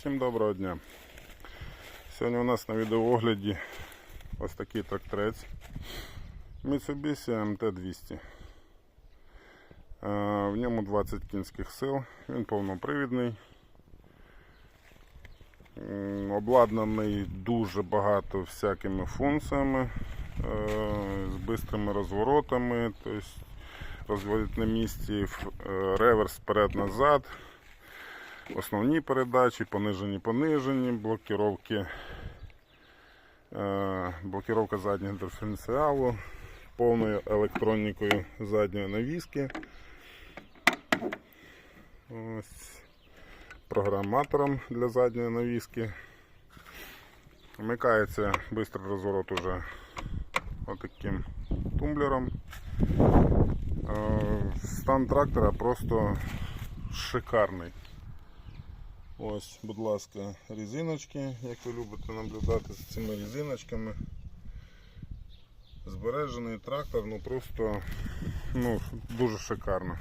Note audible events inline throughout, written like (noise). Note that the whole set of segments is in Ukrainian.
Всім доброго дня. Сьогодні у нас на відеоогляді ось такий тракторець Mitsubishi MT200. Е, В ньому 20 кінських сил, він повнопривідний. Обладнаний дуже багато всякими функціями, е, з бистрими розворотами, тобто розводить на місці е, реверс вперед-назад, основні передачі, понижені, понижені, блокировки, е, блокировка заднього диференціалу, повною електронікою задньої навіски. Ось програматором для задньої навіски. Вмикається швидкий розворот уже отаким тумблером. Е, Стан трактора просто шикарний. Ось, будь ласка, резиночки, як ви любите наблюдати з цими резиночками. Збережений трактор, ну просто ну, дуже шикарно.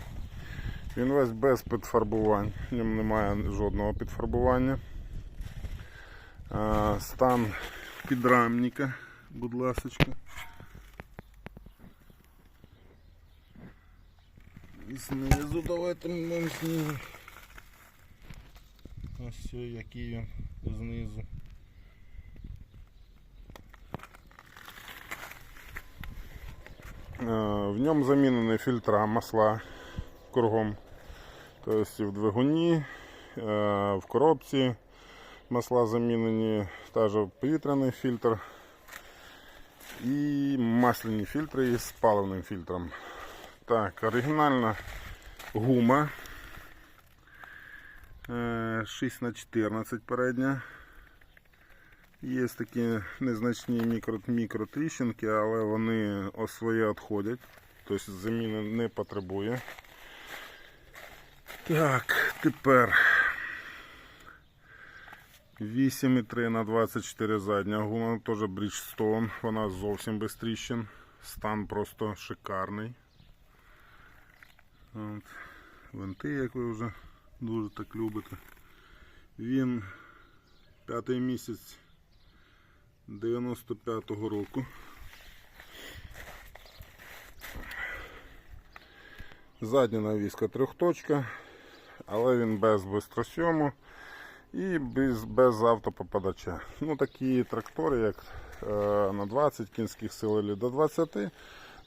Він весь без підфарбувань, в ньому немає жодного підфарбування. Стан підрамника, будь ласочка. І знизу давайте ми знизу. Ось все, який він знизу. Е, В ньому замінені фільтра масла кругом. Тобто в двигуні, е, в коробці масла замінені, теж повітряний фільтр і масляні фільтри із паливним фільтром. Так, оригінальна гума. Е, 6 на 14 передня. Є такі незначні мікро, мікротріщинки, але вони своє відходять. Тобто заміни не потребує. Так, тепер 8,3 на 24 задня гума, теж Bridgestone, вона зовсім без тріщин. Стан просто шикарний. От. Винти, як ви вже дуже так любите. Він п'ятий місяць 95-го року. Задня навіска трьохточка, але він без бистросьому і без, без автопопадача. Ну такі трактори, як е, на 20 кінських сил до 20,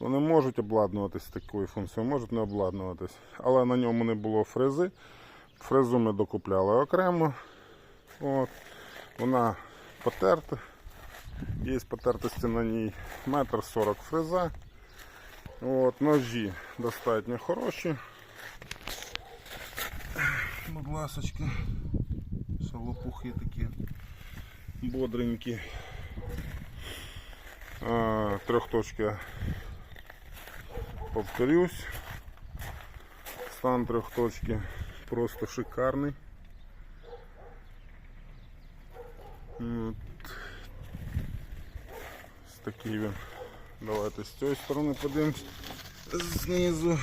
вони можуть обладнуватись такою функцією, можуть не обладнуватись. Але на ньому не було фрези. Фрезу ми докупляли окремо. От. Вона потерта. Є потертості на ній метр сорок фреза. От, ножі достатньо хороші. Будь ласочка. Шалопухи такі бодренькі. А, трьохточка повторюсь. Стан трьохточки просто шикарний. От. Ось такий він. Давайте з цієї сторони подивимось знизу.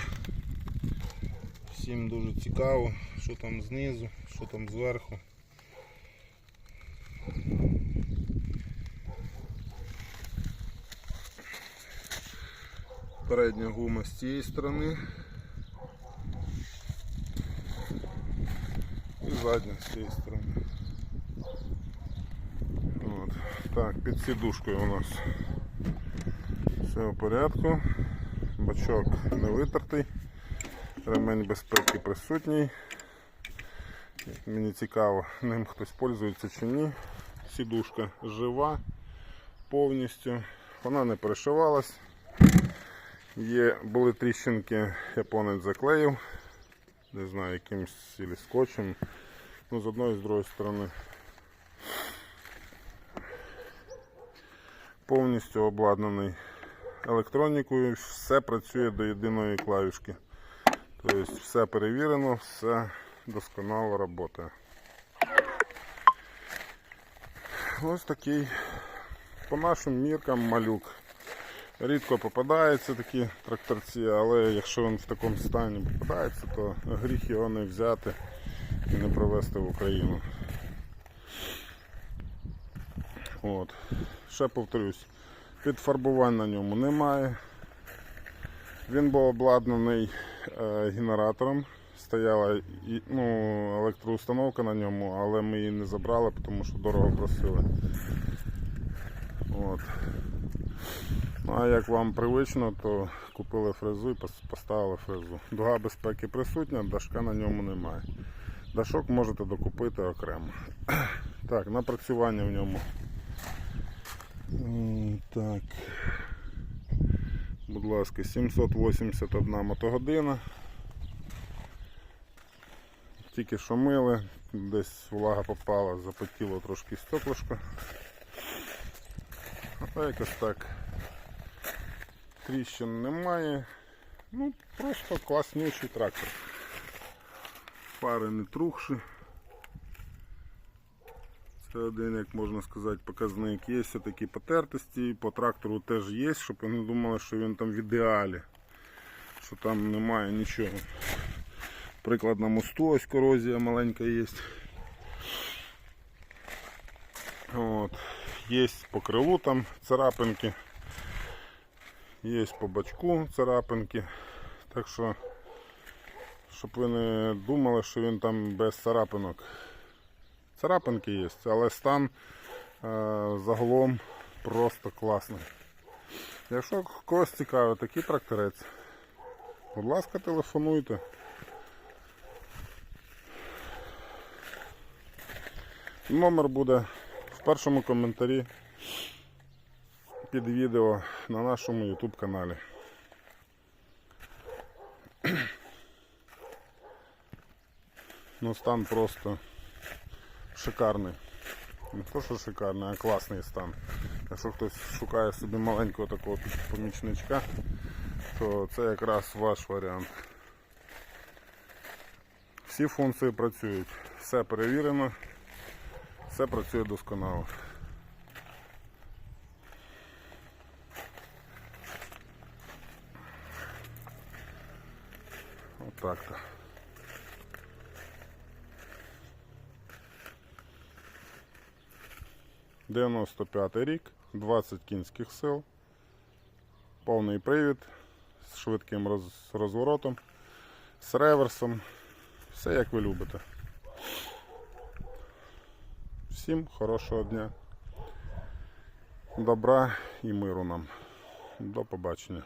Всім дуже цікаво, що там знизу, що там зверху. Передня гума з цієї сторони. Задня з цієї сторони. От. Так, під сідушкою у нас все в порядку. Бачок не витертий, ремень безпеки присутній. Мені цікаво, ним хтось пользується чи ні. Сідушка жива повністю, вона не перешивалась. Є, були тріщинки, японець заклеїв, не знаю, якимось ілі скотчем. Ну, з одної і з другої сторони. Повністю обладнаний електронікою, все працює до єдиної клавішки. Тобто все перевірено, все досконало працює. Ось такий, по нашим міркам, малюк. Рідко попадаються такі тракторці, але якщо він в такому стані попадається, то гріх його не взяти і не провести в Україну. От. Ще повторюсь, підфарбувань на ньому немає. Він був обладнаний е, генератором. Стояла ну, електроустановка на ньому, але ми її не забрали, тому що дорого просили. От. Ну, а як вам привично, то купили фрезу і поставили фрезу. Дуга безпеки присутня, дашка на ньому немає. Дашок можете докупити окремо. (clears throat) Так, напрацювання в ньому. Так. Будь ласка, 781 мотогодина. Тільки що мили, десь влага попала, запотіло трошки стеклышко. А якось так. Тріщин немає. Ну, просто класнючий трактор. Фари не трухші. Це один, як можна сказати, показник. Є все такі потертості, по трактору теж є, щоб ви не думали, що він там в ідеалі, що там немає нічого. Приклад на мосту, ось корозія маленька є. От. Є по крилу там царапинки, є по бачку царапинки. Так що, щоб ви не думали, що він там без царапинок. Царапинки є, але стан е, загалом просто класний. Якщо когось цікавить такий тракторець, будь ласка, телефонуйте. Номер буде в першому коментарі під відео на нашому YouTube каналі. Ну стан просто шикарний. Не то, що шикарний, а класний стан. Якщо хтось шукає собі маленького такого помічничка, то це якраз ваш варіант. Всі функції працюють, все перевірено, все працює досконало. Отак-то. Дев'яносто п'ятий рік, 20 кінських сил, повний привід з швидким роз- розворотом, з реверсом. Все як ви любите. Всім хорошого дня, добра і миру нам. До побачення.